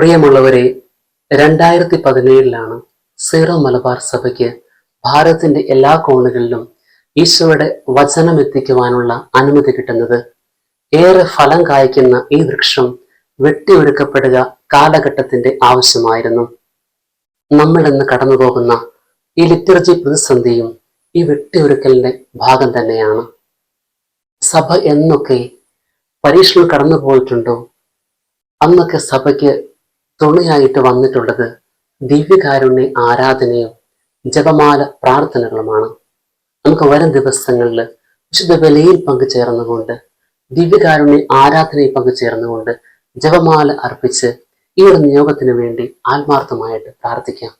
പ്രിയമുള്ളവരെ രണ്ടായിരത്തി പതിനേഴിലാണ് സീറോ മലബാർ സഭയ്ക്ക് ഭാരതത്തിന്റെ എല്ലാ കോണുകളിലും ഈശോയുടെ വചനം എത്തിക്കുവാനുള്ള അനുമതി കിട്ടുന്നത്. ഏറെ ഫലം കായ്ക്കുന്ന ഈ വൃക്ഷം വെട്ടിയൊരുക്കപ്പെടുക കാലഘട്ടത്തിന്റെ ആവശ്യമായിരുന്നു. നമ്മൾ ഇന്ന് കടന്നുപോകുന്ന ഈ ലിറ്റർജി പ്രതിസന്ധിയും ഈ വെട്ടിയൊരുക്കലിന്റെ ഭാഗം തന്നെയാണ്. സഭ എന്നൊക്കെ പരീക്ഷണം കടന്നു പോയിട്ടുണ്ടോ അന്നൊക്കെ സഭയ്ക്ക് തുണയായിട്ട് വന്നിട്ടുള്ളത് ദിവ്യകാരുണ്യ ആരാധനയും ജപമാല പ്രാർത്ഥനകളുമാണ്. നമുക്ക് വരും ദിവസങ്ങളിൽ വിശുദ്ധ ബലയിൽ പങ്കുചേർന്നുകൊണ്ട് ദിവ്യകാരുണ്യ ആരാധനയിൽ പങ്കുചേർന്നുകൊണ്ട് ജപമാല അർപ്പിച്ച് ഈ ഒരു നിയോഗത്തിന് വേണ്ടി ആത്മാർത്ഥമായിട്ട് പ്രാർത്ഥിക്കാം.